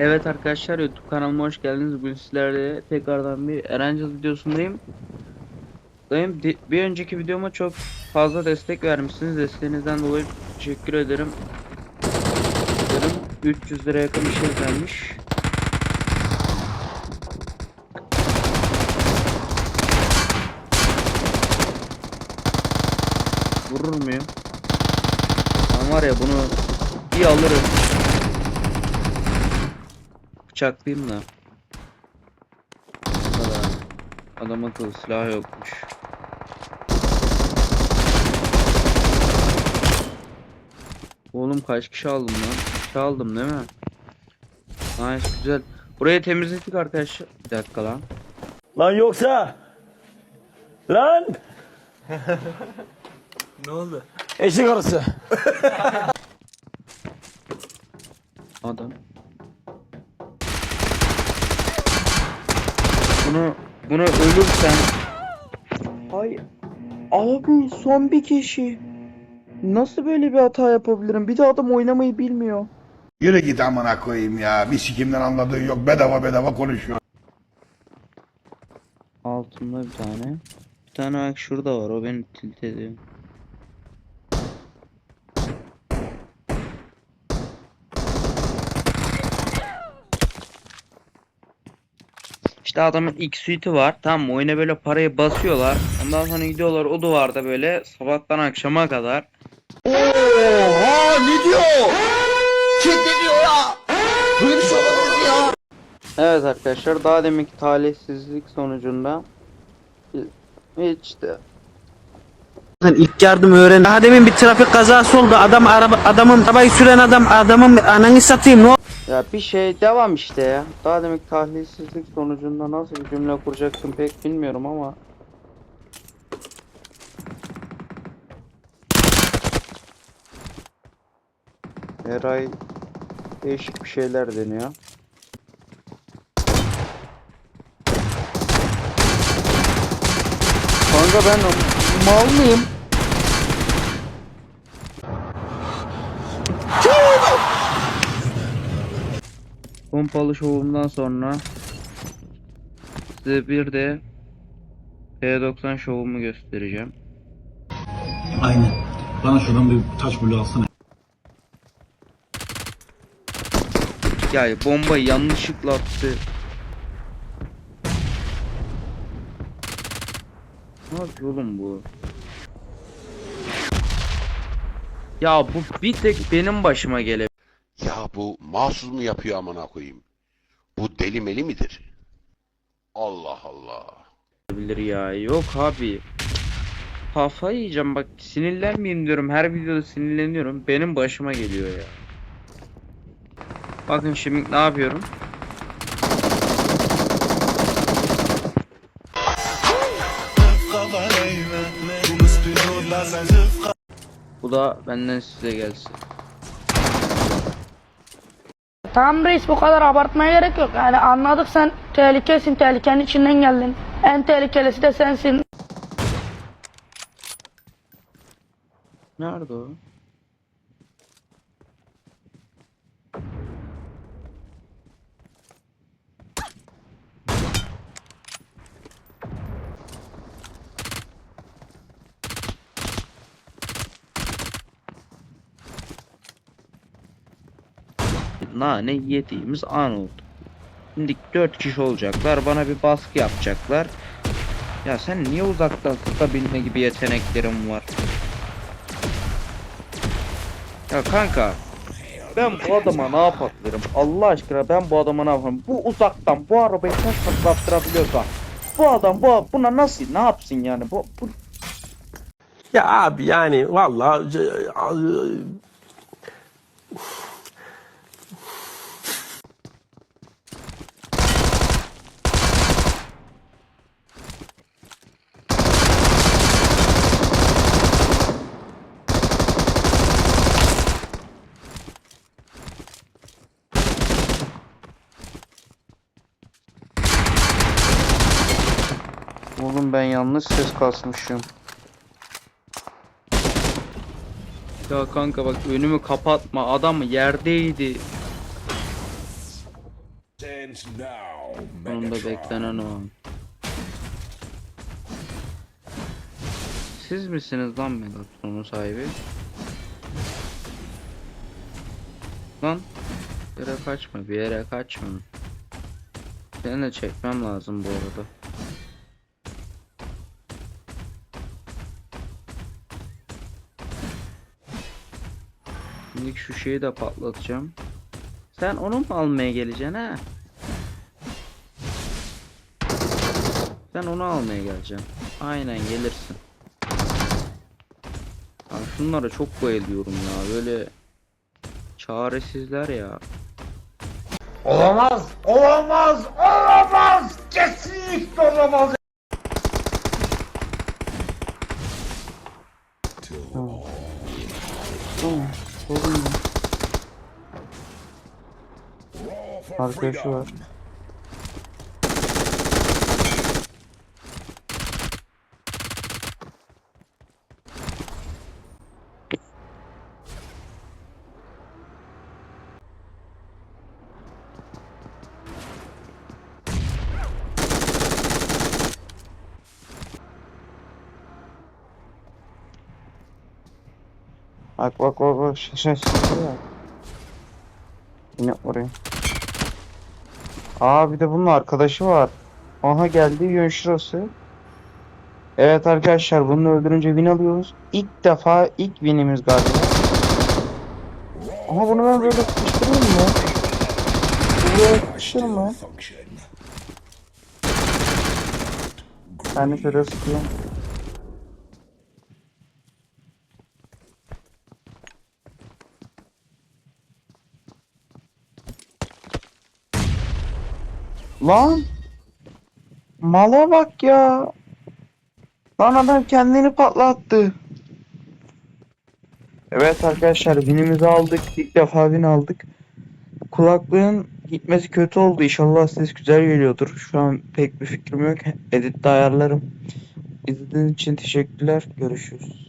Evet arkadaşlar YouTube kanalıma hoş geldiniz. Bugün sizlerle tekrardan bir Erencil videosundayım. Dayım bir önceki videoma çok fazla destek vermişsiniz. Desteğinizden dolayı teşekkür ederim. Ederim. 300 lira yakın bir şey gelmiş. Vurur muyum? Ben var ya bunu bir alırım. Bıçaklayayım da. Adam akıllı silah yokmuş. Oğlum kaç kişi aldım lan? Kişi aldım değil mi? Nice güzel. Burayı temizledik arkadaşlar. Bir dakika lan. Lan yoksa lan Ne oldu? eşek arısı. Adam. Bunu bunu ölürsen Ay abi son bir kişi. Nasıl böyle bir hata yapabilirim? Bir de adam oynamayı bilmiyor. Yürü git amına koyayım ya. Bir sikimden anladığı yok. Bedava bedava konuşuyor. Altında bir tane. Bir tane bak şurada var. O beni tilt ediyor. İşte adamın ilk suite'i var. Tamam? Oyuna böyle parayı basıyorlar. Ondan sonra gidiyorlar o duvarda böyle sabahtan akşama kadar. Oha ne diyor? Kim ne diyor ya? Böyle bir şey mi ya? Evet arkadaşlar daha deminki talihsizlik sonucunda hiç de Zaten ilk yardım öğren. Daha demin bir trafik kazası oldu. Adam araba adamın arabayı süren adam adamın ananı satayım. Ne Ya bir şey devam işte ya. Daha demek tahlilsizlik sonucunda nasıl bir cümle kuracaktım pek bilmiyorum ama. Her ay değişik bir şeyler deniyor. Kanka ben mal mıyım? Pompalı şovumdan sonra size bir de P90 şovumu göstereceğim. Aynen. Bana şuradan bir taş bulu alsana. Ya bombayı yanlışlıkla attı. Ne yapıyor oğlum bu? Ya bu bir tek benim başıma gelebilir. Bu mahsus mu yapıyor amına koyayım? Bu deli meli midir? Allah Allah. ya. Yok abi. Kafayı yiyeceğim bak sinirlenmeyeyim diyorum. Her videoda sinirleniyorum. Benim başıma geliyor ya. Bakın şimdi ne yapıyorum? Bu da benden size gelsin. Tamam reis bu kadar abartmaya gerek yok. Yani anladık sen tehlikesin, tehlikenin içinden geldin. En tehlikelisi de sensin. Nerede o? Nane yediğimiz an oldu. Şimdi 4 kişi olacaklar. Bana bir baskı yapacaklar. Ya sen niye uzaktan tutabilme gibi yeteneklerin var? Ya kanka ben bu adama ne yapabilirim? Allah aşkına ben bu adama ne yaparım? Bu uzaktan bu arabayı kaç patlattırabiliyorsa bu adam bu buna nasıl ne yapsın yani? Bu, bu Ya abi yani vallahi Oğlum ben yanlış ses kasmışım. Ya kanka bak önümü kapatma. Adam yerdeydi. Sonunda beklenen o. Siz misiniz lan Megatron'un sahibi? Lan bir yere kaçma bir yere kaçma. Seni de çekmem lazım bu arada. Şimdi şu şeyi de patlatacağım. Sen onu mu almaya geleceksin ha? Sen onu almaya geleceksin. Aynen gelirsin. Abi şunlara çok bayılıyorum ya böyle çaresizler ya. Olamaz, olamaz, olamaz. Arkadaşı var. Bak bak bak bak şaşa şaşa ya. Yine oraya. Aa bir de bunun arkadaşı var. Aha geldi yön şurası. Evet arkadaşlar bunu öldürünce win alıyoruz. İlk defa ilk winimiz galiba. Aha bunu ben böyle sıkıştırayım mı? Buraya sıkıştırır mı? Ben de şöyle sıkıyorum. Lan! Mala bak ya. Lan adam kendini patlattı. Evet arkadaşlar winimizi aldık. İlk defa win aldık. Kulaklığın gitmesi kötü oldu. İnşallah ses güzel geliyordur. Şu an pek bir fikrim yok. Editte ayarlarım. İzlediğiniz için teşekkürler. Görüşürüz.